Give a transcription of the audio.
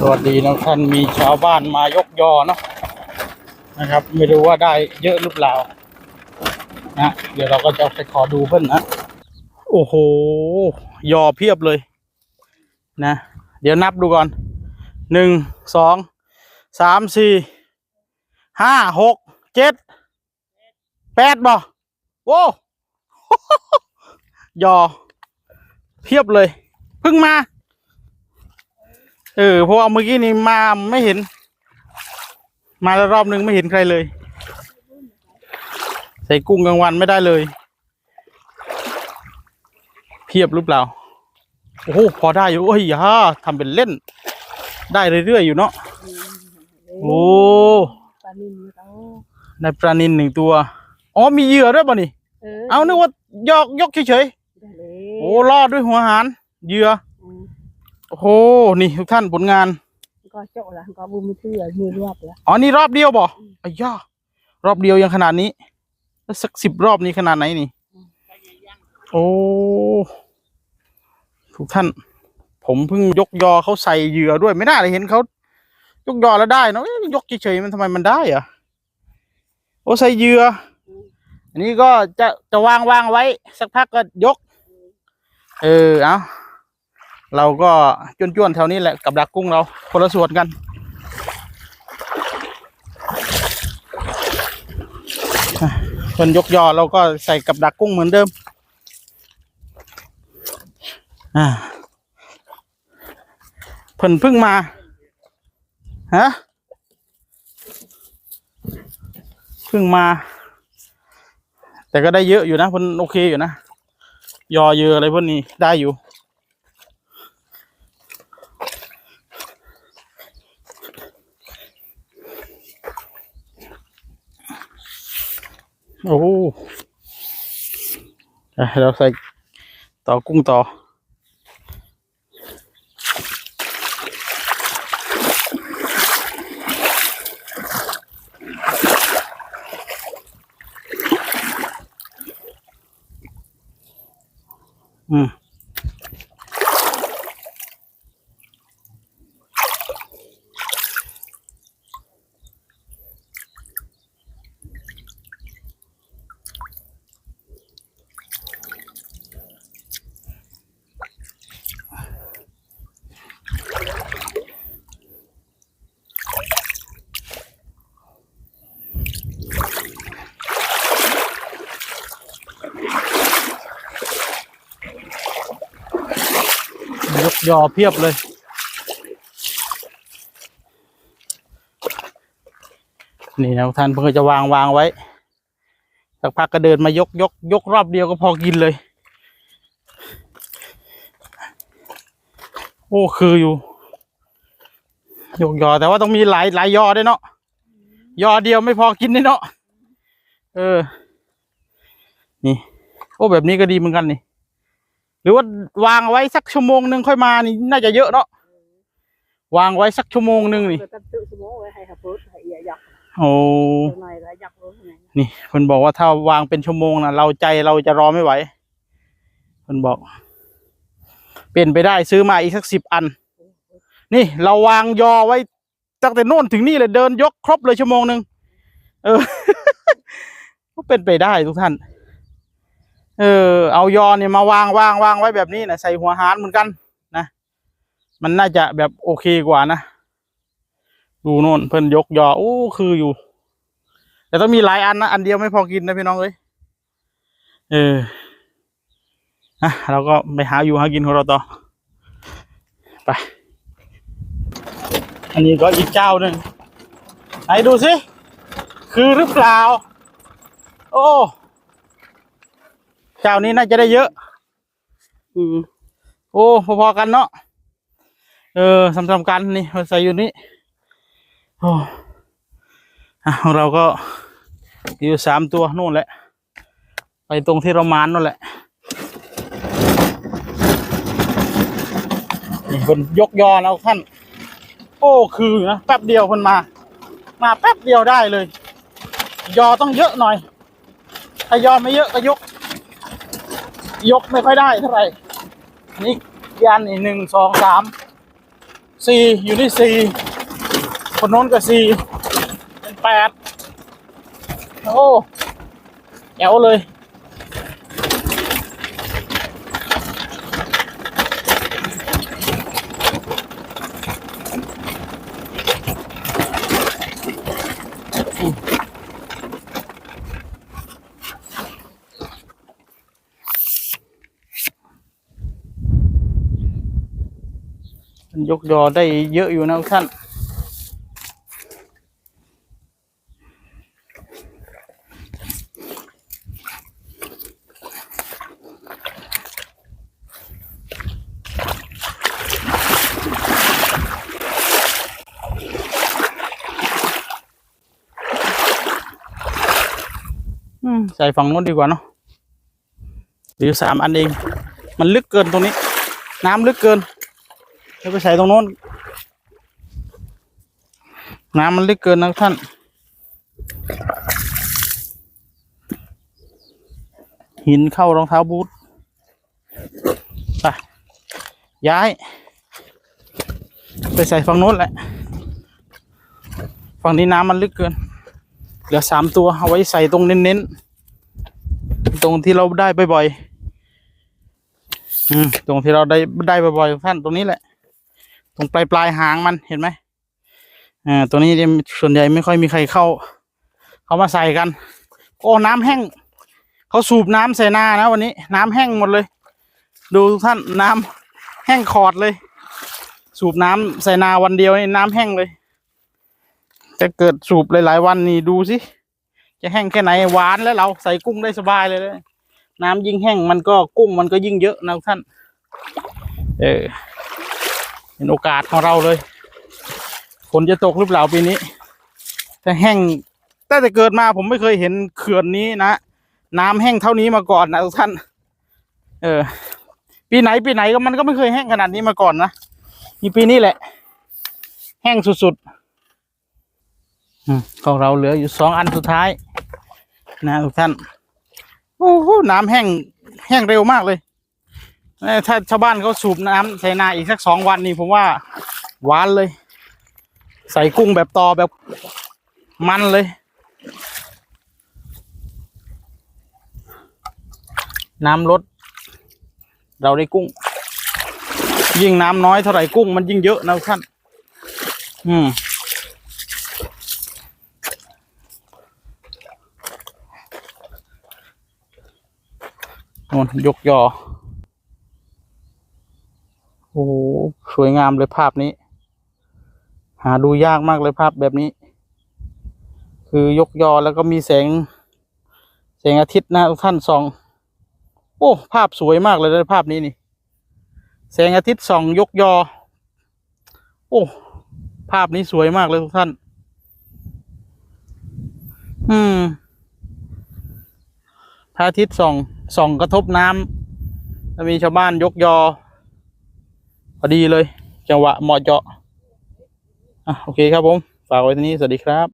สวัสดีนะท่านมีชาวบ้านมายกยอเนาะนะครับ ไม่รู้ว่าได้เยอะหรือเปล่านะเดี๋ยวเราก็จะไปขอดูเพิ่นนะโอ้โหยอเพียบเลยนะ เดี๋ยวนับดูก่อนหนึ่งสองสามสี่ห้าหกเจ็ดแปดบ่โว้ยอเพียบเลยเพิ่งมา เออเพราะว่าเมื่อกี้นี้มาไม่เห็น มาแล้วรอบนึงไม่เห็นใครเลย ใส่กุ้งกลางวันไม่ได้เลย เพียบหรือเปล่า โอ้โหพอได้อยู่โอ้ยอย่าทำเป็นเล่น ได้เรื่อยๆอยู่เนาะโอ้ปลานิลเขาได้ปลานินหนึ่งตัว อ๋อมีเหยื่อด้วยป่ะนี่ เอานึกว่ายอกยกเฉยได้เลยๆโอ้ล่อด้วยหัวหารเหยื่ออืม โอ้โหนี่ทุกท่านผลงาน ก็เจาะละก็บุมเชื่อมือรวบละอ๋อนี่รอบเดียวบ่อ้ย่ารอบเดียวยังขนาดนี้ แล้วสักสิบรอบนี้ขนาดไหนนี่ โอ้ทุกท่าน ผมเพิ่งยกยอเขาใส่เหยื่อด้วยไม่น่าเลยเห็นเขายกยอแล้วได้เนอะเอ๊ะยกเฉยๆมันทำไมมันได้อะโอ้ใส่เหยื่ออันนี้ก็จะจะวางวางไว้ สักพักก็ยก เออเอา เราก็จวนๆแถวนี้แหละกับดักกุ้งเราคนละส่วนกันส่วนยกยอเราก็ใส่กับดักกุ้งเหมือนเดิม อ่าเพิ่นเพิ่งมา ฮะเพิ่งมา แต่ก็ได้เยอะอยู่นะเพิ่นโอเคอยู่นะ ยอเยอะอะไรพวกนี้ได้อยู่ โอ้โหอะเราใส่ต่อกุ้งต่อ อืม ยกยอเพียบเลยนี่นะท่านเพื่อจะวางวางไว้สักพักก็เดินมายกยกยกรอบเดียวก็พอกินเลย โอ้คืออยู่ ยกยอแต่ว่าต้องมีหลายหลายยอด้วยเนาะยอเดียวไม่พอกินด้วยเนาะเออ นี่ โอ้แบบนี้ก็ดีเหมือนกันนี่ หรือว่าวางไว้สักชั่วโมงหนึ่งค่อยมานี่น่าจะเยอะเนาะวางไว้สักชั่วโมงหนึ่งนี่เปิดตั้งตื้อสมองไว้ให้ขับรถให้เอียยักษ์โอ้หน่อยแล้วยักษ์รถไงนี่เพิ่นบอกว่าถ้าวางเป็นชั่วโมงนะเราใจเราจะรอไม่ไหวเพิ่นบอก เป็นไปได้ซื้อมาอีกสักสิบอัน นี่เราวางยอไว้ตั้งแต่โน่นถึงนี่เลยเดินยกครบเลยชั่วโมงหนึ่งเออก็เป็นไปได้ทุกท่าน เออเอายอเนี่ยมาวางวางวางไว้แบบนี้นะใส่หัวหารเหมือนกันนะ มันน่าจะแบบโอเคกว่านะดูโน่นเพิ่นยกยอโอ้คืออยู่ แต่ต้องมีหลายอันนะอันเดียวไม่พอกินนะพี่น้องเอ้ยเอออะเราก็ไปหาอยู่หากินของเราต่อไป อันนี้ก็อีกเจ้าหนึ่งไหนดูสิ คือหรือเปล่า โอ้ เจ้านี้น่าจะได้เยอะ อืมโอ้พอๆกันเนาะเออสำๆกันนี่มาใส่อยู่นี่โอ้อะของเราก็อยู่สามตัวนู่นแหละ ไปตรงที่เรามานนั่นแหละนี่คนยกยอแล้วท่าน โอ้คืออยู่นะแป๊บเดียวคนมา มาแป๊บเดียวได้เลย ยอต้องเยอะหน่อยถ้ายอไม่เยอะก็ยก ยกไม่ค่อยได้เท่าไหร่นี่ยันอีกหนึ่งสองสามสี่อยู่ที่สี่คนโน้นก็สี่เป็นแปดโอ้แอวเลย ยกยอได้เยอะอยู่นะทุกท่านอืมใส่ฝั่งโน้นดีกว่าเนาะหรือสามอันเอง มันลึกเกินตรงนี้ น้ำลึกเกิน จะไปใส่ตรงโน้น น้ำมันลึกเกินนะท่าน หินเข้ารองเท้าบูทไปย้าย ไปใส่ฝั่งโน้นแหละ ฝั่งนี้น้ำมันลึกเกิน เหลือสามตัว เอาไว้ใส่ตรงเน้นๆ ตรงที่เราได้บ่อยๆอืมตรงที่เราได้ได้บ่อยๆท่านตรงนี้แหละ ตรงปลายปลายหางมันเห็นไหมอ่าตัวนี้เนี่ยส่วนใหญ่ไม่ค่อยมีใครเข้า เขามาใส่กัน โอ้น้ำแห้งเขาสูบน้ำใส่นานะวันนี้ น้ำแห้งหมดเลย ดูทุกท่านน้ำแห้งขอดเลย สูบน้ำใส่นาวันเดียวนี่น้ำแห้งเลยจะเกิดสูบหลายๆวันนี่ดูสิจะแห้งแค่ไหนหวานแล้วเราใส่กุ้งได้สบายเลยเลย น้ำยิ่งแห้งมันก็กุ้งมันก็ยิ่งเยอะนะทุกท่าน เออ เป็นโอกาสของเราเลยฝนจะตกหรือเปล่าปีนี้แต่แห้งตั้งแต่เกิดมาผมไม่เคยเห็นเขื่อนนี้นะน้ำแห้งเท่านี้มาก่อนนะทุกท่าน เออ ปีไหนปีไหนก็มันก็ไม่เคยแห้งขนาดนี้มาก่อนนะมีปีนี้แหละ แห้งสุดๆของเราเหลืออยู่สองอันสุดท้าย นะทุกท่าน โอ้โหน้ำแห้งแห้งเร็วมากเลย ถ้าชาวบ้านเขาสูบน้ำใส่นาอีกสักสองวันนี่ผมว่าหวานเลย ใส่กุ้งแบบตอแบบมันเลย น้ำลดเราได้กุ้ง ยิ่งน้ำน้อยเท่าไหร่กุ้งมันยิ่งเยอะนะท่านอืมโน่นยกยอ อ้โหสวยงามเลยภาพนี้ หาดูยากมากเลยภาพแบบนี้ คือยกยอแล้วก็มีแสง แสงอาทิตย์นะทุกท่านส่อง โอ้ภาพสวยมากเลยนภาพนี้นี่ แสงอาทิตย์ส่องยกยอ โอ้ภาพนี้สวยมากเลยทุกท่าน อืมพระอาทิตย์ส่องส่องกระทบน้ำแล้วมีชาวบ้านยกยอ พอดีเลย จังหวะเหมาะเจาะอะโอเคครับผม ฝากไว้ที่นี้ สวัสดีครับ